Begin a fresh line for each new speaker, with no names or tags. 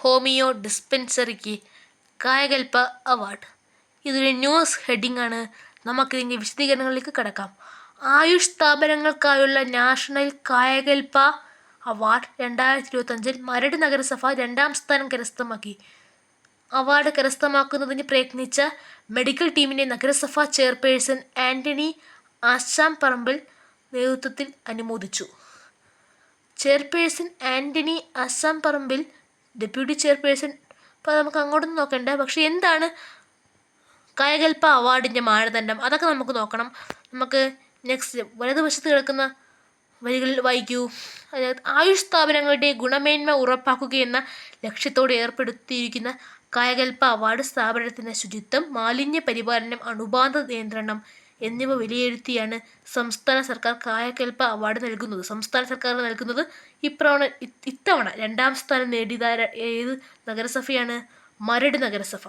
Homeo ഡിസ്പെൻസറിക്ക് Kayakalp award. ഇതൊരു news heading ആണ് നമുക്കിതിന്റെ വിശദീകരണങ്ങളിലേക്ക് കിടക്കാം. ആയുഷ് സ്ഥാപനങ്ങൾക്കായുള്ള നാഷണൽ കായകൽപ്പ അവാർഡ് രണ്ടായിരത്തി ഇരുപത്തഞ്ചിൽ മരട് നഗരസഭ രണ്ടാം സ്ഥാനം കരസ്ഥമാക്കി. അവാർഡ് കരസ്ഥമാക്കുന്നതിന് പ്രയത്നിച്ച മെഡിക്കൽ ടീമിനെ നഗരസഭ ചെയർപേഴ്സൺ ആന്റണി ആശാം പറമ്പിൽ നേതൃത്വത്തിൽ അനുമോദിച്ചു. Chairperson Antony Asham Parambil deputy chairperson. അപ്പോൾ നമുക്ക് അങ്ങോട്ടൊന്നും നോക്കണ്ട. പക്ഷേ എന്താണ് കായകൽപ്പ അവാർഡിന്റെ മാനദണ്ഡം? അതൊക്കെ നമുക്ക് നോക്കണം. നമുക്ക് നെക്സ്റ്റ് വലതുവശത്ത് കിടക്കുന്ന വരികളിൽ വായിക്കൂ. അതായത് ആയുഷ് സ്ഥാപനങ്ങളുടെ ഗുണമേന്മ ഉറപ്പാക്കുകയെന്ന ലക്ഷ്യത്തോടെ ഏർപ്പെടുത്തിയിരിക്കുന്ന കായകൽപ്പ അവാർഡ് സ്ഥാപനത്തിന്റെ ശുചിത്വം മാലിന്യ പരിപാലനം അണുബാധ നിയന്ത്രണം എന്നിവ വിലയിരുത്തിയാണ് സംസ്ഥാന സർക്കാർ കായകൽപ്പ അവാർഡ് നൽകുന്നത്. സംസ്ഥാന സർക്കാർ നൽകുന്നത് ഇപ്രവണ ഇത്തവണ രണ്ടാം സ്ഥാനം നേടിയതായ ഏത് നഗരസഭയാണ്? മരട് നഗരസഭ.